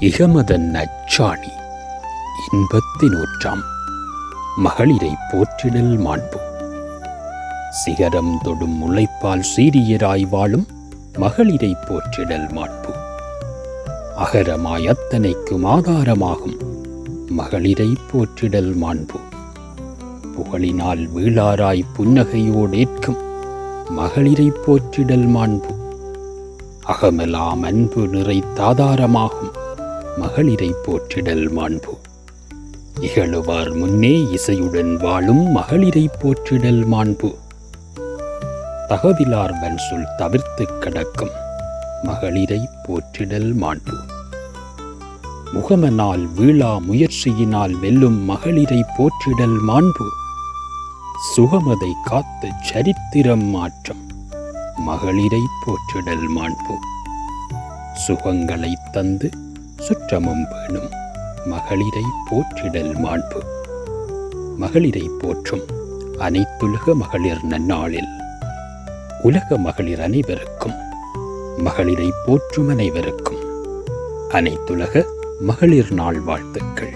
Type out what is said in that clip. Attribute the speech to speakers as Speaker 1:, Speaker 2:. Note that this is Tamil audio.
Speaker 1: இகமதன் நச்சாணி. இன்பத்தி நூற்றாம் மகளிரை போற்றிடல் மாண்பு. சிகரம் தொடும் முளைப்பால் சீரியராய் வாழும் மகளிரை போற்றிடல் மாண்பு. அகரமாய் அத்தனைக்கும் ஆதாரமாகும் மகளிரை போற்றிடல் மாண்பு. புகழினால் வீழாராய் புன்னகையோடேற்கும் மகளிரை போற்றிடல் மாண்பு. அகமெல்லாம் அன்பு நிறைத்தாதாரமாகும் மகளிரை போற்றிடல் மாண்பு. இகழுவார் முன்னே இசையுடன் வாழும் மகளிரை போற்றிடல் மாண்பு. தகவிலார் சொல் தவிர்த்து கடக்கும் மகளிரை போற்றிடல் மாண்பு. முகமனால் வீழா முயற்சியினால் வெல்லும் மகளிரை போற்றிடல் மாண்பு. சுகமதை காத்து சரித்திரம் மாற்றம் மகளிரை போற்றிடல் மாண்பு. சுகங்களை தந்து சுற்றமும் வேணும். மகளிரை போற்றிடல் மாண்பு. மகளிரை போற்றும் அனைத்துலக மகளிர் நன்னாளில். உலக மகளிர் அனைவருக்கும் மகளிரை போற்றும் அனைவருக்கும் அனைத்துலக மகளிர் நாள் வாழ்த்துக்கள்.